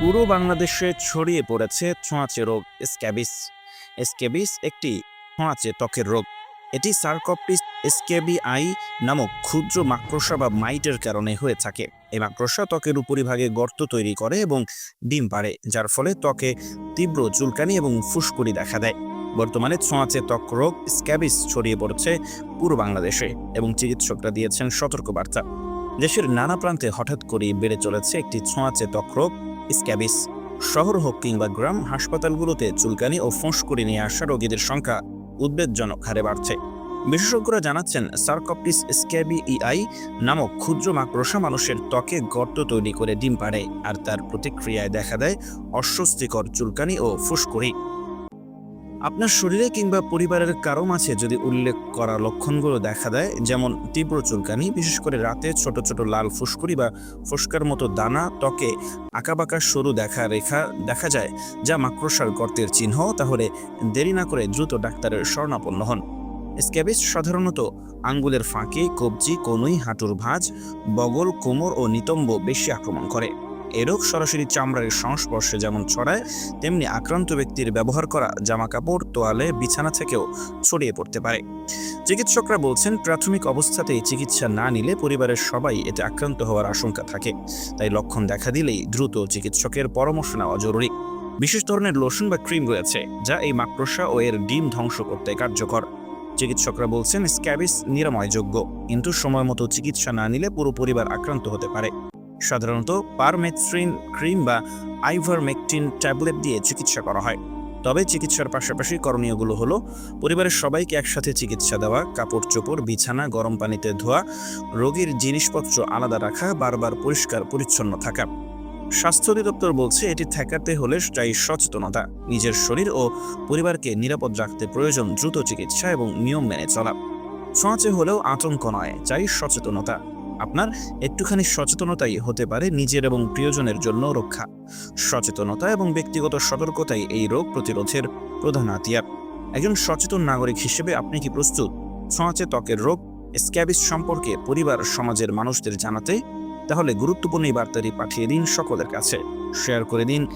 পুরো বাংলাদেশে ছড়িয়ে পড়েছে ছোঁয়াচে রোগ স্ক্যাবিস স্ক্যাবিস একটি ছোঁয়াচে ত্বকের রোগ। এটি সার্কপটিস স্কেবিআই নামক ক্ষুদ্র মাকড়সা বা মাইটের কারণে হয়ে থাকে। এই মাকড়সা ত্বকের উপরিভাগে গর্ত তৈরি করে এবং ডিম পাড়ে, যার ফলে ত্বকে তীব্র চুলকানি এবং ফুসকুড়ি দেখা দেয়। বর্তমানে ছোঁয়াচে ত্বক রোগ স্ক্যাবিস ছড়িয়ে পড়েছে পুরো বাংলাদেশে এবং চিকিৎসকরা দিয়েছেন সতর্কবার্তা। দেশের নানা প্রান্তে হঠাৎ করেই বেড়ে চলেছে একটি ছোঁয়াচে ত্বক রোগ। স্ক্যাবিস। শহর হোক কিংবা গ্রাম, হাসপাতালগুলোতে চুলকানি ও ফুঁসকুড়ি নিয়ে আসা রোগীদের সংখ্যা উদ্বেগজনক হারে বাড়ছে। বিশেষজ্ঞরা জানাচ্ছেন সার্কপটিস স্ক্যাবি ইআই নামক ক্ষুদ্র মাকড়সা মানুষের ত্বকে গর্ত তৈরি করে ডিম পাড়ে, আর তার প্রতিক্রিয়ায় দেখা দেয় অস্বস্তিকর চুলকানি ও ফুসকুড়ি। আপনার শরীরে কিংবা পরিবারের কারও মাঝে যদি উল্লেখ করা লক্ষণগুলো দেখা দেয়, যেমন তীব্র চুলকানি, বিশেষ করে রাতে ছোট ছোট লাল ফুসকুড়ি বা ফুসকার মতো দানা ত্বকে আঁকাবাঁকা সরু দেখা রেখা দেখা যায়, যা মাকড়সার গর্তের চিহ্ন, তাহলে দেরি না করে দ্রুত ডাক্তারের শরণাপন্ন হন। স্ক্যাবিস সাধারণত আঙ্গুলের ফাঁকে, কবজি, কনুই, হাঁটুর ভাঁজ, বগল, কোমর ও নিতম্ব বেশি আক্রমণ করে। এ রোগ সরাসরি চামড়ার সংস্পর্শে যেমন ছড়ায়, তেমনি আক্রান্ত ব্যক্তির ব্যবহার করা জামাকাপড়, তোয়ালে, বিছানা থেকেও ছড়িয়ে পড়তে পারে। চিকিৎসকরা বলছেন, প্রাথমিক অবস্থাতেই চিকিৎসা না নিলে পরিবারের সবাই এতে আক্রান্ত হওয়ার আশঙ্কা থাকে। তাই লক্ষণ দেখা দিলেই দ্রুত চিকিৎসকের পরামর্শ নেওয়া জরুরি। বিশেষ ধরনের লোশন বা ক্রিম রয়েছে, যা এই মাকড়সা ও এর ডিম ধ্বংস করতে কার্যকর। চিকিৎসকরা বলছেন, স্ক্যাবিস নিরাময়যোগ্য, কিন্তু সময় মতো চিকিৎসা না নিলে পুরো পরিবার আক্রান্ত হতে পারে। সাধারণত পারমেথ্রিন ক্রিম বা আইভারমেকটিন ট্যাবলেট দিয়ে চিকিৎসা করা হয়। তবে চিকিৎসার পাশাপাশি করণীয়গুলো হলো, পরিবারের সবাইকে একসাথে চিকিৎসা দেওয়া কাপড় চোপড় বিছানা, গরম পানিতে ধোয়া, রোগীর জিনিসপত্র আলাদা রাখা, বারবার পরিষ্কার পরিচ্ছন্ন থাকা। স্বাস্থ্য অধিদপ্তর বলছে এটি ঠেকাতে হলে চাই সচেতনতা, নিজের শরীর ও পরিবারকে নিরাপদ রাখতে প্রয়োজন দ্রুত চিকিৎসা এবং নিয়ম মেনে চলা। ছোঁয়াচে হলেও আতঙ্ক নয় চাই সচেতনতা। আপনার একটুখানি সচেতনতাই হতে পারে নিজের এবং প্রিয়জনের জন্য রক্ষা। সচেতনতা এবং ব্যক্তিগত সতর্কতাই এই রোগ প্রতিরোধের প্রধান হাতিয়ার। একজন সচেতন নাগরিক হিসেবে আপনি কি প্রস্তুত? ছোঁয়াচে ত্বকের রোগ স্ক্যাবিস সম্পর্কে পরিবার, সমাজের মানুষদের জানাতে তাহলে গুরুত্বপূর্ণ এই বার্তাটি পাঠিয়ে দিন সকলের কাছে। শেয়ার করে দিন।